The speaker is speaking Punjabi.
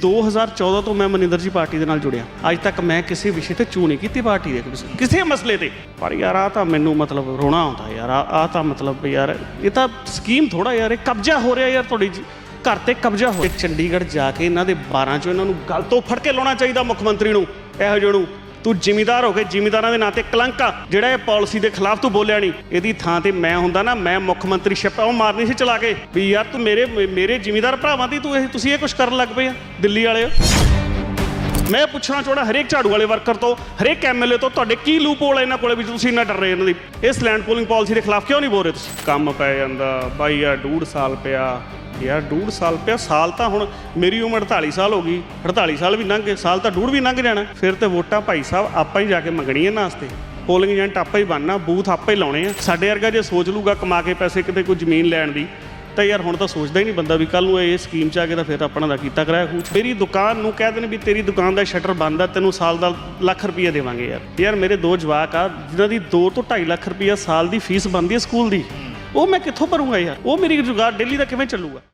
2014 ਤੋਂ ਮੈਂ ਮਨਿੰਦਰ ਜੀ ਪਾਰਟੀ ਦੇ ਨਾਲ ਜੁੜਿਆ। ਅੱਜ ਤੱਕ ਮੈਂ ਕਿਸੇ ਵਿਸ਼ੇ ਤੇ ਚੂ ਨਹੀਂ ਕੀਤੀ ਪਾਰਟੀ ਦੇ ਕਿਸੇ- ਕਿਸੇ ਮਸਲੇ ਤੇ। ਪਰ ਯਾਰ ਆ ਤਾਂ ਮੈਨੂੰ ਮਤਲਬ ਰੋਣਾ ਆਉਂਦਾ ਯਾਰ। ਆ ਤਾਂ ਮਤਲਬ ਯਾਰ, ਇਹ ਤਾਂ ਸਕੀਮ ਥੋੜਾ ਯਾਰ, ਇਹ ਕਬਜ਼ਾ ਹੋ ਰਿਹਾ ਯਾਰ ਤੁਹਾਡੀ ਜੀ। ਘਰ ਤੇ ਕਬਜ਼ਾ ਹੋ ਰਿਹਾ ਚੰਡੀਗੜ੍ਹ ਜਾ ਕੇ ਇਹਨਾਂ ਦੇ 12 ਚੋਂ ਇਹਨਾਂ ਨੂੰ ਗੱਲ ਤੋਂ ਫੜ ਕੇ ਲਾਉਣਾ ਚਾਹੀਦਾ ਮੁੱਖ ਮੰਤਰੀ ਨੂੰ। ਇਹੋ ਜਿਹੇ ਨੂੰ ਤੂੰ ਜ਼ਿਮੀਦਾਰ ਹੋ ਕੇ ਜ਼ਿਮੀਦਾਰਾਂ ਦੇ ਨਾਂ ਤੇ ਕਲੰਕ ਆ। ਜਿਹੜਾ ਇਹ ਪਾਲਿਸੀ ਦੇ ਖਿਲਾਫ ਤੂੰ ਬੋਲਿਆ ਨਹੀਂ ਇਹਦੀ ਥਾਂ ਤੇ ਮੈਂ ਹੁੰਦਾ ਨਾ, ਮੈਂ ਮੁੱਖ ਮੰਤਰੀ ਸ਼ਿਪ ਉਹ ਮਾਰਨੀ ਸੀ ਚਲਾ ਕੇ। ਵੀ ਯਾਰ ਤੂੰ ਮੇਰੇ ਮੇਰੇ ਜ਼ਿਮੀਦਾਰ ਭਰਾਵਾਂ ਦੀ ਤੂੰ ਇਹ, ਤੁਸੀਂ ਇਹ ਕੁਝ ਕਰਨ ਲੱਗ ਪਏ ਆ, ਦਿੱਲੀ ਵਾਲਿਓ ਮੈਂ ਪੁੱਛਣਾ ਚਾਹੁੰਦਾ ਹਰੇਕ ਝਾੜੂ ਵਾਲੇ ਵਰਕਰ ਤੋਂ, ਹਰੇਕ ਐਮਐਲਏ ਤੋਂ, ਤੁਹਾਡੇ ਕੀ ਲੂਪ ਹੋਲ ਹੈ ਇਹਨਾਂ ਕੋਲੇ ਵੀ ਤੁਸੀਂ ਇੰਨਾ ਡਰ ਰਹੇ ਇਹਨਾਂ ਦੀ? ਇਸ ਲੈਂਡ ਪੂਲਿੰਗ ਪਾਲਿਸੀ ਦੇ ਖਿਲਾਫ ਕਿਉਂ ਨਹੀਂ ਬੋਲ ਰਹੇ ਤੁਸੀਂ? ਕੰਮ ਪੈ ਜਾਂਦਾ, ਬਾਈ ਯਾਰ ਡੂਢ ਸਾਲ ਪਿਆ ਯਾਰ ਡੂਢ ਸਾਲ ਪਿਆ, ਸਾਲ ਤਾਂ ਹੁਣ ਮੇਰੀ ਉਮਰ 48 ਸਾਲ ਹੋ ਗਈ। 48 ਸਾਲ ਵੀ ਲੰਘ ਗਏ, ਸਾਲ ਤਾਂ ਡੂਢ ਵੀ ਲੰਘ ਜਾਣਾ। ਫਿਰ ਤੇ ਵੋਟਾਂ ਭਾਈ ਸਾਹਿਬ ਆਪਾਂ ਹੀ ਜਾ ਕੇ ਮੰਗਣੀਆਂ ਇਹਨਾਂ ਵਾਸਤੇ। ਪੋਲਿੰਗ ਏਜੰਟ ਆਪਾਂ ਹੀ ਬਣਨਾ, ਬੂਥ ਆਪਾਂ ਹੀ ਲਾਉਣੇ ਆ। ਸਾਡੇ ਵਰਗਾ ਜੇ ਸੋਚ ਲੂਗਾ ਕਮਾ ਕੇ ਪੈਸੇ ਕਿਤੇ ਕੋਈ ਜ਼ਮੀਨ ਲੈਣ ਦੀ, ਤਾਂ ਯਾਰ ਹੁਣ ਤਾਂ ਸੋਚਦਾ ਹੀ ਨਹੀਂ ਬੰਦਾ ਵੀ ਕੱਲ ਨੂੰ ਇਹ ਸਕੀਮ ਚ ਆ ਕੇ ਤਾਂ ਫਿਰ ਆਪਣਾ ਦਾ ਕੀਤਾ ਕਰਾਇਆ ਖੂਚ ਮੇਰੀ ਦੁਕਾਨ ਨੂੰ ਕਹਿ ਦੇਣ ਵੀ ਤੇਰੀ ਦੁਕਾਨ ਦਾ ਸ਼ਟਰ ਬੰਦ ਆ, ਤੈਨੂੰ ਸਾਲ ਦਾ ਲੱਖ ਰੁਪਈਆ ਦੇਵਾਂਗੇ ਯਾਰ। ਯਾਰ ਮੇਰੇ ਦੋ ਜਵਾਕ ਆ, ਜਿਨ੍ਹਾਂ ਦੀ 2 ਤੋਂ 2.5 ਲੱਖ ਰੁਪਈਆ ਸਾਲ ਦੀ ਫੀਸ ਬਣਦੀ ਹੈ ਸਕੂਲ ਦੀ, ਉਹ ਮੈਂ ਕਿੱਥੋਂ ਭਰੂੰਗਾ ਯਾਰ? ਉਹ ਮੇਰੀ ਰੁਜ਼ਗਾਰ ਡੇਲੀ ਦਾ ਕਿਵੇਂ ਚੱਲੂਗਾ?